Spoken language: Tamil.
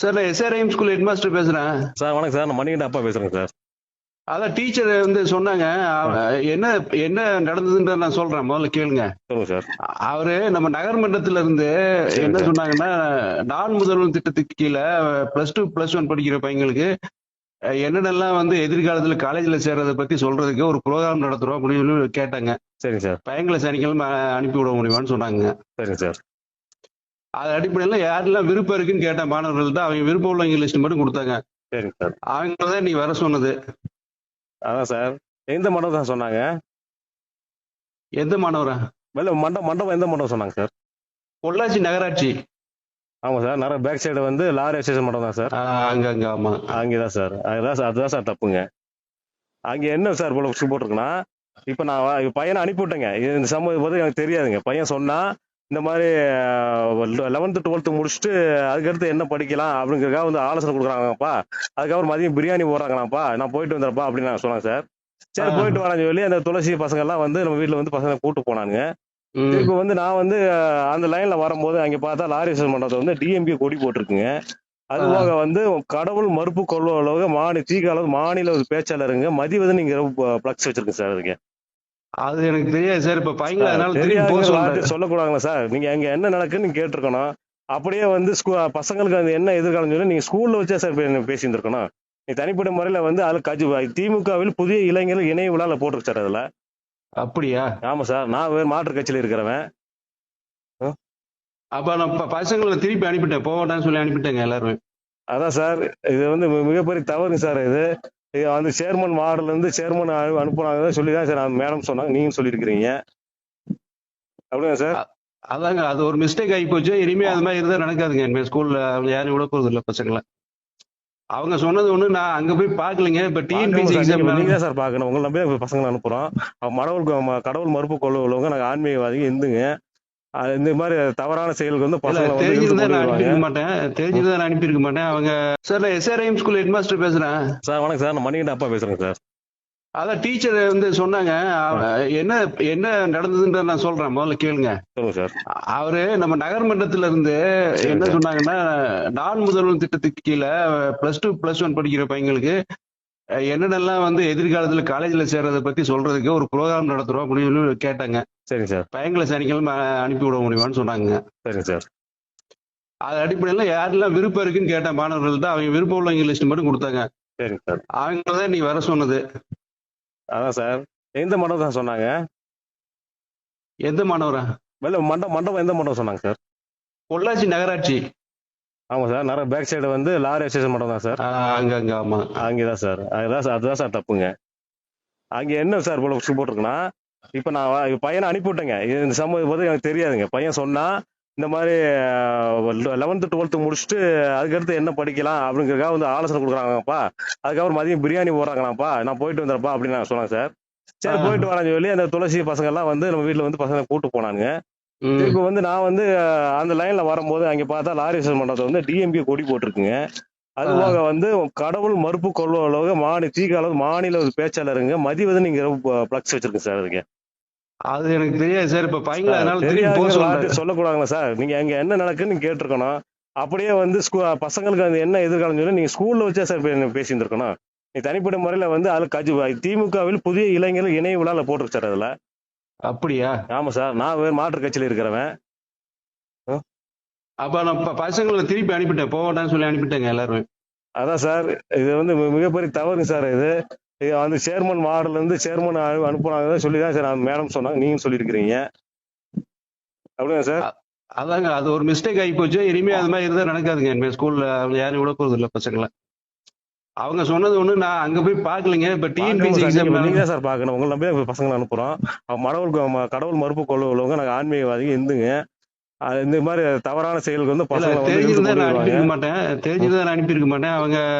சார் நான் எஸ்ஆர்ஐஎம் ஸ்கூல் ஹெட் மாஸ்டர் பேசுறேன். சார் வணக்கம் சார் நான் மணிகண்ட அப்பா பேசுறேங்க சார் அதான் டீச்சர் வந்து சொன்னாங்க. என்ன என்ன நடந்ததுன்ற நான் சொல்றேன். முதல்ல கேளுங்க. சார் அவரு நம்ம நகர்மன்றத்துல இருந்து என்ன சார். சொன்னாங்கன்னா நான் முதல்வன் திட்டத்துக்கு கீழே பிளஸ் டூ பிளஸ் ஒன் படிக்கிற பையங்களுக்கு என்னென்னலாம் வந்து எதிர்காலத்துல காலேஜ்ல சேர்றதை பத்தி சொல்றதுக்கு ஒரு ப்ரோக்ராம் நடத்துறோம் அப்படின்னு சொல்லி கேட்டாங்க. சரிங்க சார் பையங்களை சனிக்கிழமை அனுப்பி விட முடியுமான்னு சொன்னாங்க. சரிங்க சார் அது அடிப்படையில் யாரெல்லாம் விருப்பம் இருக்குன்னு கேட்ட மாணவர்கள் தான் அவங்க விருப்பம் உள்ளவங்க லிஸ்ட் மட்டும் கொடுத்தாங்க. சரிங்க சார். அவங்க தான் இன்னைக்கு வர சொன்னது. அதான் சார். எந்த மண்டபம் தான் சொன்னாங்க? எந்த மாணவரா? வெளில மண்டபம் மண்டபம் எந்த மண்டபம் சொன்னாங்க சார்? பொள்ளாச்சி நகராட்சி. ஆமாம் சார். நிறைய பேக் சைடு வந்து லாரி ஸ்டேஷன் மண்டபம் தான் சார். அங்க அங்க ஆமா. அங்கே தான் சார். அதுதான் சார் அதுதான் சார் தப்புங்க. அங்கே என்ன சார் போல போட்டிருக்குன்னா இப்போ நான் பையனை அனுப்பி விட்டேங்க இது இந்த சம்பவம் பற்றி எனக்கு தெரியாதுங்க. பையன் சொன்னா இந்த மாதிரி லெவன்த்து டுவெல்த்து முடிச்சுட்டு அதுக்கடுத்து என்ன படிக்கலாம் அப்படிங்கிறதுக்காக வந்து ஆலோசனை கொடுக்குறாங்கப்பா அதுக்கப்புறம் மதியம் பிரியாணி போடுறாங்களாப்பா நான் போயிட்டு வந்துடுறப்பா அப்படின்னு நான் சொன்னேன் சார் சரி. போயிட்டு வரேன்னு சொல்லி அந்த துளசி பசங்க எல்லாம் வந்து நம்ம வீட்டில் வந்து பசங்க கூட்டு போனானுங்க. இப்போ வந்து நான் வந்து அந்த லைன்ல வரும்போது அங்க பார்த்தா லாரி மண்டபத்தை வந்து டிஎம்பி கொடி போட்டிருக்குங்க அது. போக வந்து கடவுள் மறுப்பு கொள்வளவு மாநில தீகால மாநில ஒரு பேச்சாளருங்க மதிவதன் நீங்க பிளக்ஸ் வச்சிருக்கு சார் அதுக்கு அது எனக்கு தெரியாது சார். இப்ப பையங்களை அதனால வார்த்தை சொல்லக்கூடாதுங்களா சார்? நீங்க அங்க என்ன நடக்குன்னு கேட்டிருக்கணும். அப்படியே வந்து ஸ்கூ பசங்களுக்கு அது என்ன எதிர்காலம் சொல்லி நீங்க ஸ்கூல்ல வச்சா சார் பேசியிருந்திருக்கணும். நீ தனிப்பட்ட முறையில வந்து அது கஜு திமுகவில் புதிய இளைஞர்கள் இணைய விழால போட்டிருக்கு சார் அதுல. அப்படியா? ஆமா சார். நான் வேறு மாற்று கட்சியில இருக்கிறவன். அப்ப நான் பசங்களை திருப்பி அனுப்பிட்டேன். போகட்டான்னு சொல்லி அனுப்பிட்டேங்க எல்லாருமே. அதான் சார். இது வந்து மிகப்பெரிய தவறு சார் இது. வந்து சேர்மன் வார்டுல இருந்து சேர்மன் அனுப்புனாங்க சொல்லி தான் சார் மேடம் சொன்னாங்க. நீங்க சொல்லியிருக்கிறீங்க. அப்படியா சார்? அதாங்க அது ஒரு மிஸ்டேக் ஆகி போச்சு. இனிமே அது மாதிரி இருந்தா நடக்காதுங்க. இனிமே ஸ்கூல்ல யாரும் விட போறது இல்ல பசங்களை. அவங்க சொன்னது ஒண்ணு நான் அங்க போய் பாக்கலைங்க இப்ப டிஎன்பிசி. நீங்க நீங்க தான் சார் பார்க்கணும். உங்களை நம்பி பசங்களை அனுப்புறோம். மடவுள் கடவுள் மறுப்பு கொள்ள உள்ளவங்க நாங்கள் ஆன்மீகவாதிங்க இந்துங்க. இந்த மாதிரி தவறான செயலுக்கு வந்து இழுத்து தெரிஞ்சிருந்தா நான். அனுப்பியிருக்க மாட்டேன். தெரிஞ்சிருந்தா நான் அனுப்பியிருக்க மாட்டேன். அவங்க சார் நான் எஸ்ஆர்ஐஎம் ஸ்கூல் ஹெட் மாஸ்டர் பேசுறேன். சார் வணக்கம் சார். நான் மணிகண்ட அப்பா பேசுறேங்க சார். அதான் டீச்சர் வந்து சொன்னாங்க. என்ன என்ன நடந்ததுன்ற நான் சொல்றேன். முதல்ல கேளுங்க. சார். அவரு நம்ம நகர்மன்றத்துல இருந்து என்ன. சொன்னாங்கன்னா நான் முதல்வன் திட்டத்துக்கு கீழே பிளஸ் டூ பிளஸ் ஒன் படிக்கிற பையங்களுக்கு என்னென்னலாம் வந்து எதிர்காலத்துல காலேஜ்ல சேர்றதை பத்தி சொல்றதுக்கு ஒரு ப்ரோக்ராம் நடத்துறோம் அப்படின்னு கேட்டாங்க. சரிங்க சார். பையங்களை சனிக்கிழமை அனுப்பி விட முடியுமான்னு சொன்னாங்க. சரிங்க சார். அது அடிப்படையில் யாரெல்லாம் விருப்பம் இருக்குன்னு கேட்ட மாணவர்கள் தான் அவங்க விருப்பம் உள்ளவங்க லிஸ்ட் மட்டும் கொடுத்தாங்க. சரிங்க சார். அவங்க தான் நீ வர சொன்னது. அதான் சார். எந்த மண்டபம் தான் சொன்னாங்க? எந்த மாணவரா? வெளில மண்டபம் மண்டபம் எந்த மண்டபம் சொன்னாங்க சார்? பொள்ளாச்சி நகராட்சி. ஆமாம் சார். நிறைய பேக் சைடு வந்து லாரி ஸ்டேஷன் மண்டபம் தான் சார். அங்க அங்க ஆமா. அங்கே தான் சார். அதுதான் சார். அதுதான் சார் தப்புங்க. அங்கே என்ன சார் போல போட்டிருக்குன்னா இப்போ நான் பையனை அனுப்பி விட்டேங்க இது இந்த சம்பவம் பற்றி எனக்கு தெரியாதுங்க. பையன் சொன்னா இந்த மாதிரி லெவன்த்து டுவெல்த்து முடிச்சுட்டு அதுக்கடுத்து என்ன படிக்கலாம் அப்படிங்கிறதுக்காக வந்து ஆலோசனை கொடுக்குறாங்கப்பா. அதுக்கப்புறம் மதியம் பிரியாணி போடுறாங்களாப்பா நான் போயிட்டு வந்துடுறப்பா அப்படின்னு நான் சொன்னேன் சார். சரி. போயிட்டு வரேன்னு சொல்லி அந்த துளசி பசங்க எல்லாம் வந்து நம்ம வீட்டில் வந்து பசங்க கூட்டு போனானுங்க. இப்போ வந்து நான் வந்து அந்த லைன்ல வரும்போது அங்க பார்த்தா லாரி மண்டபத்தை வந்து டிஎம்பி கொடி போட்டிருக்குங்க. அது. போக வந்து கடவுள் மறுப்பு கொள்வளவு மாநில தீகால மாநில ஒரு பேச்சாளருங்க. மதிவதன் நீங்க பிளக்ஸ் வச்சிருக்கு சார் அதுக்கு அது எனக்கு தெரியாது சார். இப்ப அதனால வார்த்தை சொல்லக்கூடாதுங்களா சார். நீங்க அங்க என்ன நடக்குன்னு கேட்டிருக்கணும். அப்படியே வந்து ஸ்கூ பசங்களுக்கு அது என்ன எதிர்காலம் சொல்லி நீங்க ஸ்கூல்ல வச்சா சார் பேசியிருந்திருக்கணும். நீ தனிப்பட்ட முறையில வந்து அது கஜு திமுகவில் புதிய இளைஞர்கள் இணைய விழால போட்டிருக்கு சார் அதுல. அப்படியா? ஆமா சார். நான் வேறு மாற்று கட்சியில இருக்கிறவன். அப்ப நான் பசங்களை திருப்பி அனுப்பிட்டேன். போகட்டான்னு சொல்லி அனுப்பிட்டேங்க எல்லாருமே. அதான் சார் இது வந்து மிகப்பெரிய தவறு சார் இது. இது வந்து சேர்மன் வார்டுல இருந்து சேர்மன் அனுப்புனாங்க சொல்லி தான் சார் மேடம் சொன்னாங்க. நீங்க சொல்லியிருக்கிறீங்க. அப்படியா சார்? அதாங்க அது ஒரு மிஸ்டேக் ஆகி போச்சு. இனிமே அது மாதிரி இருந்தா நடக்காதுங்க. இனிமே ஸ்கூல்ல யாரும் விட போறது இல்ல பசங்களை. அவங்க சொன்னது ஒண்ணு நான் அங்க போய் பாக்கலைங்க இப்ப டிஎன்பிசி. நீங்க- எக்ஸாம் நீங்க தான் சார் பார்க்கணும். உங்களை நம்பி பசங்களை அனுப்புறோம். மடவுள் கடவுள் மறுப்பு கொள்ள உள்ளவங்க நாங்கள் ஆன்மீகவாதிங்க இந்துங்க. அது இந்த மாதிரி தவறான செயலுக்கு வந்து பசங்களை வந்து மாட்டேன். தெரிஞ்சிருந்தா நான் அனுப்பியிருக்க மாட்டேன். அவங்க